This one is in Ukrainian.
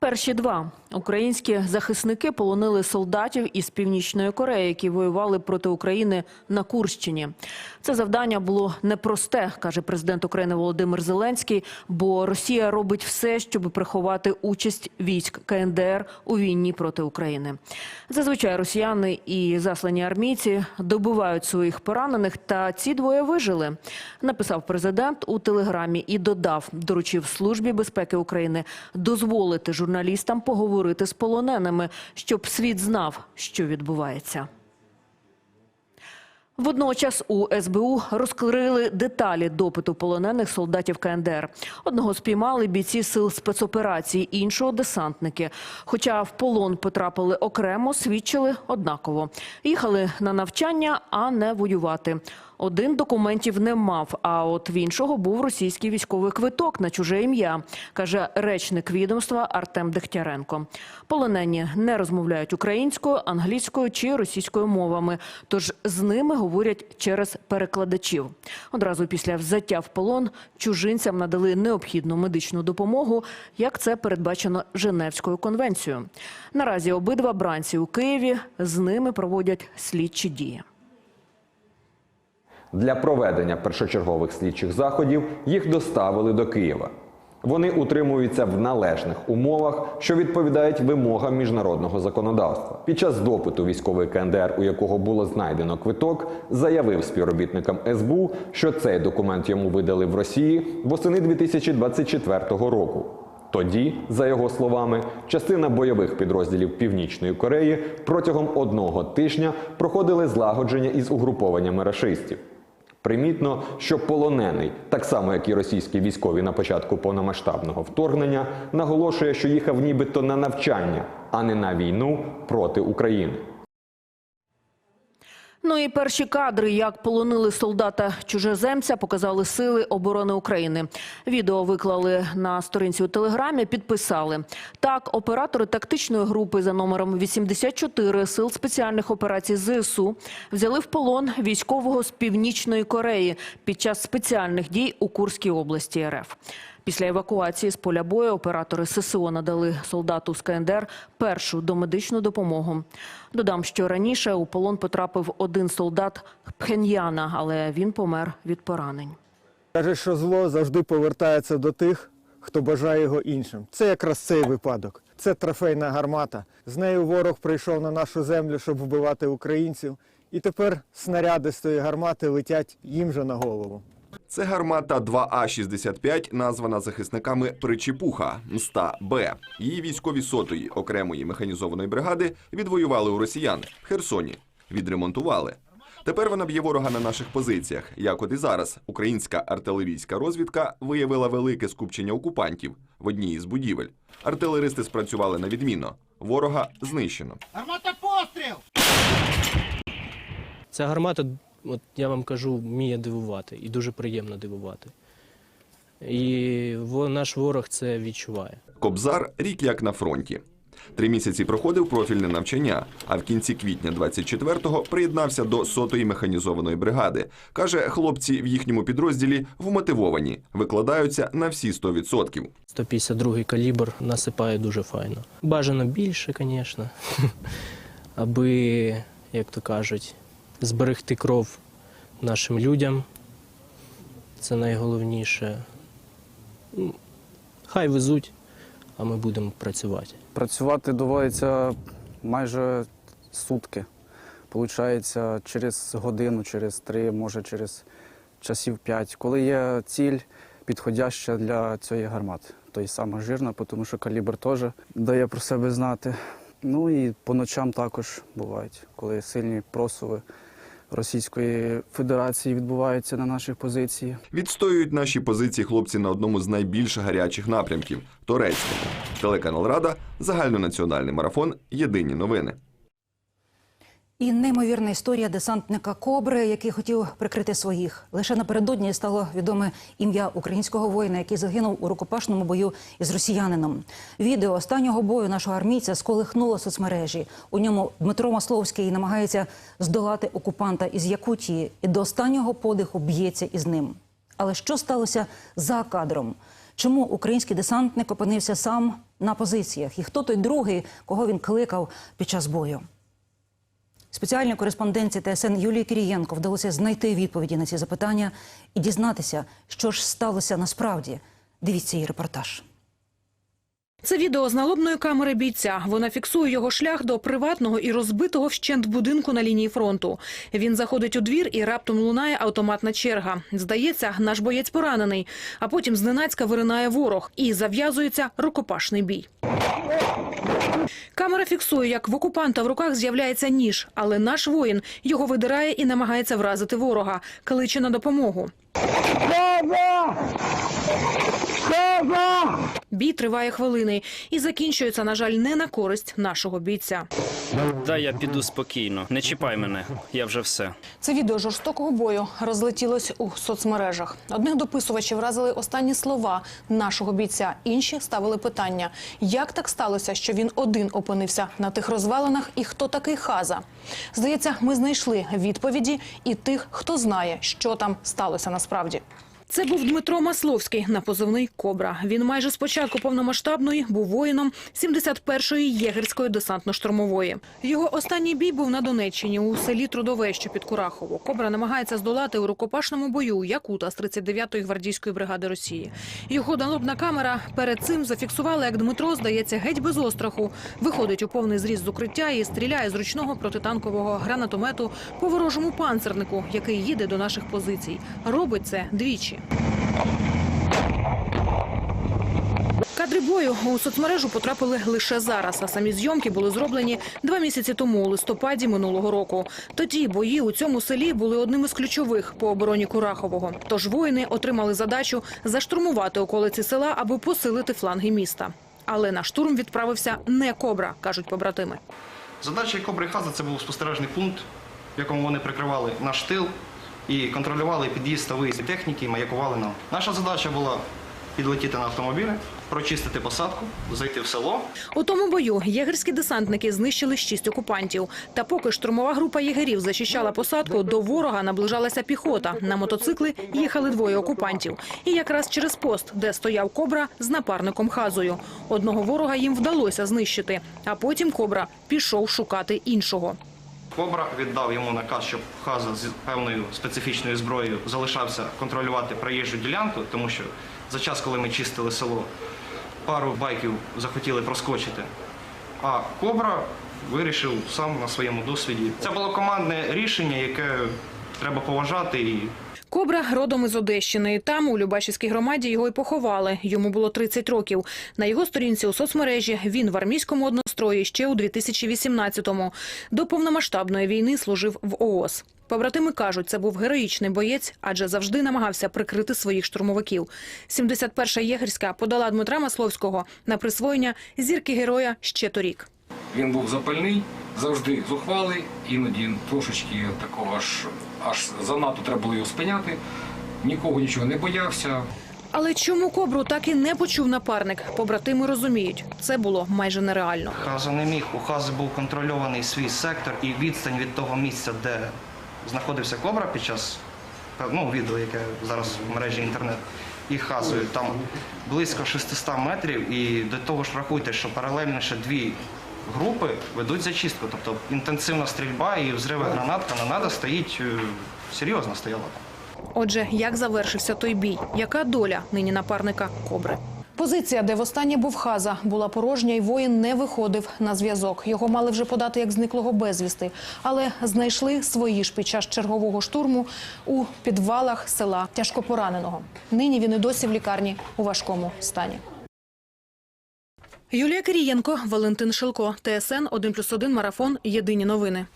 Перші два українські захисники полонили солдатів із північної Кореї, які воювали проти України на Курщині. Це завдання було непросте, каже президент України Володимир Зеленський. Бо Росія робить все, щоб приховати участь військ КНДР у війні проти України. Зазвичай росіяни і заслані армійці добивають своїх поранених, та ці двоє вижили. Написав президент у телеграмі і додав, доручив службі безпеки України дозволити журналістам поговорити з полоненими, щоб світ знав, що відбувається. Водночас у СБУ розкрили деталі допиту полонених солдатів КНДР. Одного спіймали бійці сил спецоперації, іншого десантники. Хоча в полон потрапили окремо, свідчили однаково. Їхали на навчання, а не воювати. Один документів не мав, а от в іншого був російський військовий квиток на чуже ім'я, каже речник відомства Артем Дегтяренко. Полонені не розмовляють українською, англійською чи російською мовами, тож з ними говорять через перекладачів. Одразу після взяття в полон чужинцям надали необхідну медичну допомогу, як це передбачено Женевською конвенцією. Наразі обидва бранці у Києві з ними проводять слідчі дії. Для проведення першочергових слідчих заходів їх доставили до Києва. Вони утримуються в належних умовах, що відповідають вимогам міжнародного законодавства. Під час допиту військовий КНДР, у якого було знайдено квиток, заявив співробітникам СБУ, що цей документ йому видали в Росії восени 2024 року. Тоді, за його словами, частина бойових підрозділів Північної Кореї протягом одного тижня проходили злагодження із угрупованнями рашистів. Примітно, що полонений, так само як і російські військові на початку повномасштабного вторгнення, наголошує, що їхав нібито на навчання, а не на війну проти України. Ну і перші кадри, як полонили солдата чужеземця, показали сили оборони України. Відео виклали на сторінці у телеграмі. Підписали так. Оператори тактичної групи за номером 84 сил спеціальних операцій ЗСУ взяли в полон військового з північної Кореї під час спеціальних дій у Курській області РФ. Після евакуації з поля бою оператори ССО надали солдату з КНДР першу домедичну допомогу. Додам, що раніше у полон потрапив один солдат Пхеньяна, але він помер від поранень. Каже, що зло завжди повертається до тих, хто бажає його іншим. Це якраз цей випадок. Це трофейна гармата. З нею ворог прийшов на нашу землю, щоб вбивати українців. І тепер снаряди з тої гармати летять їм же на голову. Це гармата 2А-65, названа захисниками Причепуха Мста Б. Її військові сотої окремої механізованої бригади відвоювали у росіян в Херсоні, відремонтували. Тепер вона б'є ворога на наших позиціях. Як от і зараз, українська артилерійська розвідка виявила велике скупчення окупантів в одній із будівель. Артилеристи спрацювали на відмінно. Ворога знищено. Гармата постріл! Ця гармата, от я вам кажу, вміє дивувати і дуже приємно дивувати. І наш ворог це відчуває. Кобзар рік як на фронті. Три місяці проходив профільне навчання, а в кінці квітня 24-го приєднався до сотої механізованої бригади. Каже, хлопці в їхньому підрозділі вмотивовані, викладаються на всі 100%. 152-й калібр насипає дуже файно. Бажано більше, звісно, аби, як то кажуть, зберегти кров нашим людям. Це найголовніше. Ну, Хай везуть, а ми будемо працювати. Працювати доводиться майже сутки. Получається, через годину, через три, може через часів п'ять. Коли є ціль підходяща для цієї гармати. То й саме жирна, тому що калібр теж дає про себе знати. Ну і по ночам також бувають, коли сильні просуви Російської Федерації відбуваються на наших позиціях. Відстоюють наші позиції хлопці на одному з найбільш гарячих напрямків Торецькому. Телеканал Рада, загальнонаціональний марафон. Єдині новини. І неймовірна історія десантника Кобри, який хотів прикрити своїх. Лише напередодні стало відоме ім'я українського воїна, який загинув у рукопашному бою із росіянином. Відео останнього бою нашого армійця сколихнуло соцмережі. У ньому Дмитро Масловський намагається здолати окупанта із Якутії і до останнього подиху б'ється із ним. Але що сталося за кадром? Чому український десантник опинився сам на позиціях? І хто той другий, кого він кликав під час бою? Спеціальній кореспонденції ТСН Юлії Кирієнко вдалося знайти відповіді на ці запитання і дізнатися, що ж сталося насправді. Дивіться її репортаж. Це відео з налобної камери бійця. Вона фіксує його шлях до приватного і розбитого вщент будинку на лінії фронту. Він заходить у двір і раптом лунає автоматна черга. Здається, наш боєць поранений. А потім зненацька виринає ворог і зав'язується рукопашний бій. Камера фіксує, як в окупанта в руках з'являється ніж, але наш воїн його видирає і намагається вразити ворога. Кличе на допомогу. Бій триває хвилини і закінчується, на жаль, не на користь нашого бійця. Дай я піду спокійно. Не чіпай мене. Я вже все. Це відео жорстокого бою розлетілось у соцмережах. Одних дописувачів вразили останні слова нашого бійця. Інші ставили питання: як так сталося, що він один опинився на тих розвалинах, і хто такий хаза? Здається, ми знайшли відповіді і тих, хто знає, що там сталося насправді. Це був Дмитро Масловський на позивний Кобра. Він майже з початку повномасштабної був воїном 71-ї єгерської десантно-штурмової. Його останній бій був на Донеччині у селі Трудове, що під Курахово. Кобра намагається здолати у рукопашному бою Якута з 39-ї гвардійської бригади Росії. Його налобна камера перед цим зафіксувала, як Дмитро здається геть без остраху. Виходить у повний зріз з укриття і стріляє з ручного протитанкового гранатомету по ворожому панцернику, який їде до наших позицій. Робить це двічі. Кадри бою у соцмережу потрапили лише зараз, а самі зйомки були зроблені два місяці тому, у листопаді минулого року. Тоді бої у цьому селі були одним із ключових по обороні Курахового. Тож воїни отримали задачу заштурмувати околиці села, аби посилити фланги міста. Але на штурм відправився не кобра, кажуть побратими. Задача Кобри Хаза це був спостережний пункт, в якому вони прикривали наш тил і контролювали під'їзд та виїзд техніки і маякували нам. Наша задача була підлетіти на автомобілі, прочистити посадку, зайти в село. У тому бою єгерські десантники знищили шість окупантів. Та поки штурмова група єгерів зачищала посадку, до ворога наближалася піхота. На мотоцикли їхали двоє окупантів. І якраз через пост, де стояв кобра з напарником Хазою. Одного ворога їм вдалося знищити, а потім кобра пішов шукати іншого. Кобра віддав йому наказ, щоб Хаза з певною специфічною зброєю залишався контролювати проїжджу ділянку, тому що за час, коли ми чистили село, пару байків захотіли проскочити. А Кобра вирішив сам на своєму досвіді. Це було командне рішення, яке треба поважати і Кобра родом із Одещини. І Там, у Любашівській громаді, його й поховали. Йому було 30 років. На його сторінці у соцмережі він в армійському однострої ще у 2018-му. До повномасштабної війни служив в ООС. Побратими кажуть, це був героїчний боєць, адже завжди намагався прикрити своїх штурмовиків. 71-ша єгерська подала Дмитра Масловського на присвоєння зірки героя ще торік. Він був запальний, завжди зухвалий, іноді трошечки такого аж, аж занадто треба було його спиняти. Нікого нічого не боявся. Але чому кобру так і не почув напарник? Побратими розуміють, це було майже нереально. Хаза не міг. У Хази був контрольований свій сектор і відстань від того місця, де знаходився Кобра під час ну, відео, яке зараз в мережі інтернет, і Хазою. Там близько 600 метрів. І до того ж рахуйте, що паралельно ще дві групи ведуть зачистку. Тобто інтенсивна стрільба і взриви гранат, канонада стоїть е, серйозно стояла. Отже, як завершився той бій? Яка доля нині напарника Кобри? Позиція, де востаннє був Хаза, була порожня, і воїн не виходив на зв'язок. Його мали вже подати як зниклого безвісти, але знайшли свої ж під час чергового штурму у підвалах села тяжко пораненого. Нині він і досі в лікарні у важкому стані. Юлія Кирієнко, Валентин Шилко, ТСН 1+,1 Марафон. Єдині новини.